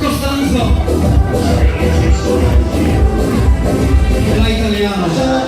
Costanzo. La italiana